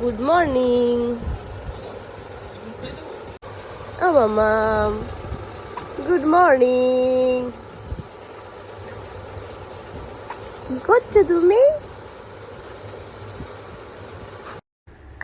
Good morning ও মামা good morning কি করছ তুমি?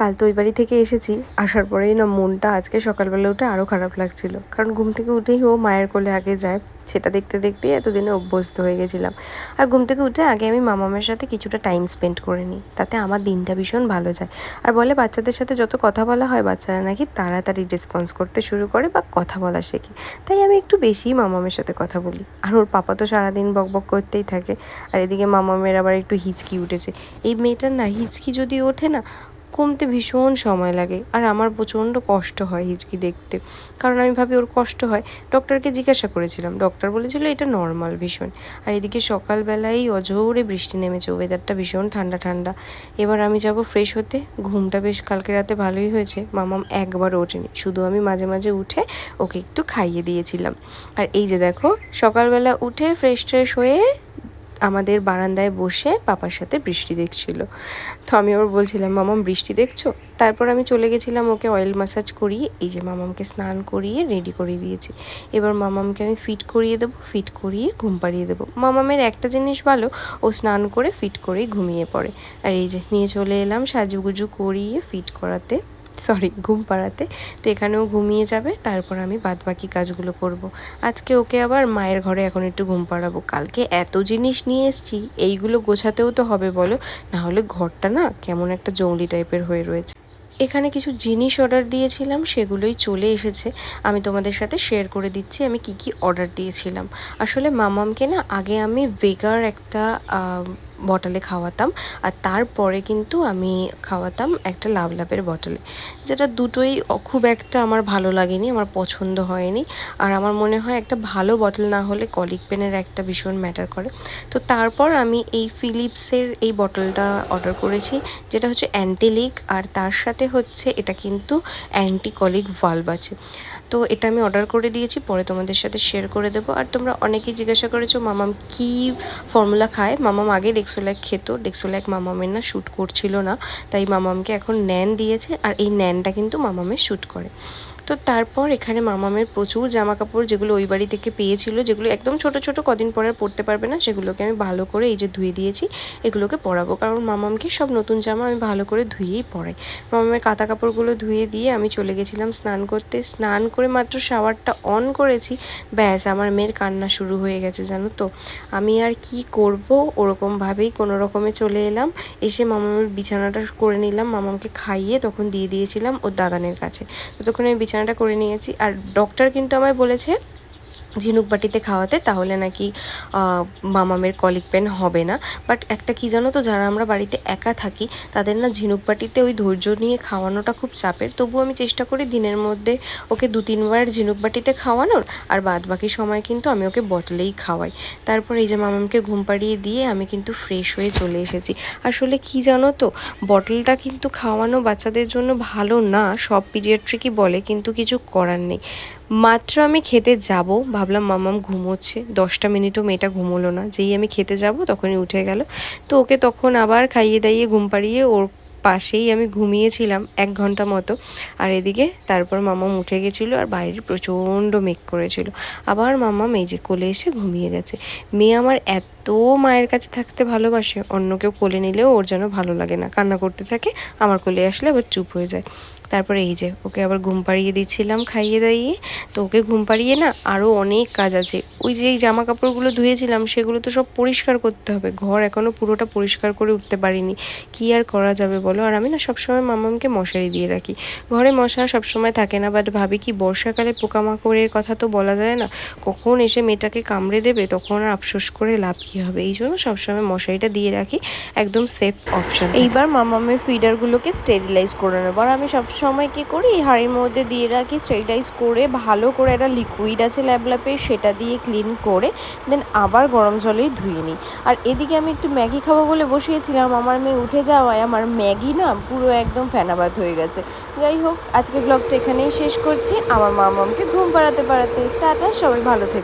কাল তো ওই বাড়ি থেকে এসেছি। আসার পরেই না মনটা আজকে সকালবেলা উঠে আরও খারাপ লাগছিল। কারণ ঘুম থেকে উঠেই ও মায়ের কোলে আগে যায়। সেটা দেখতে দেখতেই এতদিনে অভ্যস্ত হয়ে গেছিলাম। আর ঘুম থেকে উঠে আগে আমি মামামের সাথে কিছুটা টাইম স্পেন্ড করে নিই। তাতে আমার দিনটা ভীষণ ভালো যায়। আর বলে বাচ্চাদের সাথে যত কথা বলা হয়, বাচ্চারা নাকি তাড়াতাড়ি রেসপন্স করতে শুরু করে বা কথা বলা শেখে। তাই আমি একটু বেশিই মামামের সাথে কথা বলি। আর ওর পাপা তো সারাদিন বকবক করতেই থাকে। আর এদিকে মামামের আবার একটু হিচকি উঠেছে। এই মেয়েটার না হিচকি যদি ওঠে না কমতে ভীষণ সময় লাগে। আর আমার প্রচণ্ড কষ্ট হয় হিচকি দেখতে। কারণ আমি ভাবি ওর কষ্ট হয়। ডক্টরকে জিজ্ঞাসা করেছিলাম। ডক্টর বলেছিল এটা নর্মাল ভীষণ। আর এদিকে সকালবেলায় অজোরে বৃষ্টি নেমেছে। ওয়েদারটা ভীষণ ঠান্ডা ঠান্ডা। এবার আমি যাব ফ্রেশ হতে। ঘুমটা বেশ কালকে রাতে ভালোই হয়েছে। মামাম একবার ওঠেনি। শুধু আমি মাঝে মাঝে উঠে ওকে একটু খাইয়ে দিয়েছিলাম। আর এই যে দেখো, সকালবেলা উঠে ফ্রেশ ট্রেশ হয়ে আমাদের বারান্দায় বসে পাপার সাথে বৃষ্টি দেখছিল। তো আমি আবার বলছিলাম, মামাম, বৃষ্টি দেখছ? তারপর আমি চলে গেছিলাম, ওকে অয়েল ম্যাসাজ করিয়ে, এই যে মামামকে স্নান করিয়ে রেডি করে দিয়েছি। এবার মামামকে আমি ফিট করিয়ে দেবো ফিট করিয়ে ঘুম পাড়িয়ে দেবো। মামামের একটা জিনিস ভালো, ও স্নান করে ফিট করেই ঘুমিয়ে পড়ে। আর এই যে, নিয়ে চলে এলাম, সাজুগুজু করিয়ে ফিট করাতে। সরি, ঘুম পাড়াতে। তো এখানেও ঘুমিয়ে যাবে, তারপর আমি বাদ বাকি কাজগুলো করব। আজকে ওকে আবার মায়ের ঘরে এখন একটু ঘুম পাড়াবো। কালকে এত জিনিস নিয়ে এসছি, এইগুলো গোছাতেও তো হবে বলো। না হলে ঘরটা না কেমন একটা জঙ্গলি টাইপের হয়ে রয়েছে। এখানে কিছু জিনিস অর্ডার দিয়েছিলাম, সেগুলোই চলে এসেছে। আমি তোমাদের সাথে শেয়ার করে দিচ্ছি, আমি কি কি অর্ডার দিয়েছিলাম। আসলে মামামকে না, আগে আমি ভেগার একটা বটলে খাওয়াতাম। আর তারপরে কিন্তু আমি খাওয়াতাম একটা লাভ লাভের বটলে যেটা দুটোই খুব একটা আমার ভালো লাগেনি, আমার পছন্দ হয়নি। আর আমার মনে হয় একটা ভালো বটল না হলে কলিক পেনের একটা ভীষণ ম্যাটার করে। তো তারপর আমি এই ফিলিপসের এই বটলটা অর্ডার করেছি, যেটা হচ্ছে অ্যান্টিলিক আর তার সাথে হচ্ছে এটা কিন্তু অ্যান্টি কলিক ভাল্ব আছে। তো এটা আমি অর্ডার করে দিয়েছি, পরে তোমাদের সাথে শেয়ার করে দেবো। আর তোমরা অনেকেই জিজ্ঞাসা করেছ, মামাম, কি ফর্মুলা খায়? মামাম আগে ডেক্সোল্যাক খেত, ডেক্সোল্যাক মামামের না শ্যুট করছিল না, তাই মামামকে এখন ন্যান দিয়েছে আর এই ন্যানটা কিন্তু মামামের শ্যুট করে। তো তারপর এখানে মামামের প্রচুর জামা কাপড় যেগুলো ওই বাড়ি থেকে পেয়েছিল, যেগুলো একদম ছোট ছোট, কদিন পরে আর পরতে পারবে না, সেগুলোকে আমি ভালো করে এই যে ধুয়ে দিয়েছি, এগুলোকে পরাবো। কারণ মামামকে সব নতুন জামা আমি ভালো করে ধুয়েই পরাই। মামামের কাতা কাপড়গুলো ধুয়ে দিয়ে আমি চলে গেছিলাম স্নান করতে। স্নান করে মাত্র শাওয়ারটা অন করেছি। ব্যাস, আমার মেয়ের কান্না শুরু হয়ে গেছে, জানো তো। আমি আর কি করব? ওরকমভাবেই কোনো রকমে চলে এলাম। এসে মামামের বিছানাটা করে নিলাম। মামামকে খাইয়ে তখন দিয়ে দিয়েছিলাম ওর দাদানের কাছে। ততক্ষণ আমি বিছানাটা করে নিয়েছি। আর ডক্টর কিন্তু আমায় বলেছে ঝিনুক বাটিতে খাওয়াতে, তাহলে নাকি মামামের কলিক পেন হবে না। বাট একটা কি জানো তো, যারা আমরা বাড়িতে একা থাকি, তাদের না ঝিনুক বাটিতে ওই ধৈর্য নিয়ে খাওয়ানোটা খুব চাপের। তবু আমি চেষ্টা করি দিনের মধ্যে ওকে দু, তিনবার ঝিনুক বাটিতে খাওয়ানোর, আর বাদ বাকি সময় কিন্তু আমি ওকে বটলেই খাওয়াই। তারপর এই যে মামামকে ঘুম পাড়িয়ে দিয়ে আমি কিন্তু ফ্রেশ হয়ে চলে এসেছি। আসলে কি জানো তো, বটলটা কিন্তু খাওয়ানো বাচ্চাদের জন্য ভালো না, সব পিডিয়াট্রিকই বলে, কিন্তু কিছু করার নেই। মাত্র আমি খেতে যাব ভাবলাম মামাম ঘুমোচ্ছে। দশটা মিনিটও মেয়েটা ঘুমোলো না। যেই আমি খেতে যাব তখনই উঠে গেল। তো ওকে তখন আবার খাইয়ে দাইয়ে ঘুম পাড়িয়ে ওর পাশেই আমি ঘুমিয়েছিলাম এক ঘণ্টা মতো। আর এদিকে তারপর মামাম উঠে গেছিল আর বাইরে প্রচণ্ড মেঘ করেছিল। আবার মামাম এই যে কোলে এসে ঘুমিয়ে গেছে। মেয়ে আমার এত মায়ের কাছে থাকতে ভালোবাসে। অন্য কেউ কোলে নিলেও ওর যেন ভালো লাগে না। কান্না করতে থাকে, আমার কোলে আসলে আবার চুপ হয়ে যায়। তারপরে এই যে, ওকে আবার ঘুম পাড়িয়ে দিচ্ছিলাম খাইয়ে দাইয়ে। তো ওকে ঘুম পাড়িয়ে না আরও অনেক কাজ আছে। ওই যে এই জামা কাপড়গুলো ধুয়েছিলাম, সেগুলো তো সব পরিষ্কার করতে হবে। ঘর এখনও পুরোটা পরিষ্কার করে উঠতে পারিনি। কী আর করা যাবে বলো? আর আমি না সবসময় মামামকে মশারি দিয়ে রাখি। ঘরে মশা সবসময় থাকে না বাট ভাবি কি বর্ষাকালে পোকামাকড়ের কথা তো বলা যায় না। কখন এসে মেয়েটাকে কামড়ে দেবে, তখন আর আফসোস করে লাভ কী? হবে? এই জন্য সবসময় মশারিটা দিয়ে রাখি। একদম সেফ অপশান এইবার মামামের ফিডারগুলোকে স্টেরিলাইজ করে নেব। আর আমি সব সময় কি করি? এই হাঁড়ির মধ্যে দিয়ে রাখি স্টেরিলাইজ করে, ভালো করে একটা লিকুইড আছে ল্যাপলাপে সেটা দিয়ে ক্লিন করে দেন আবার গরম জলেই ধুয়ে নিই। আর এদিকে আমি একটু ম্যাগি খাব বলে বসিয়েছিলাম। আমার মেয়ে উঠে যাওয়ায় আমার ম্যাগি না পুরো একদম ফেনাবাদ হয়ে গেছে। যাই হোক, আজকে ব্লগটা এখানেই শেষ করছি। আমার মামামকে ঘুম পাড়াতে পাড়াতে। টাটা, সবাই ভালো থেকে।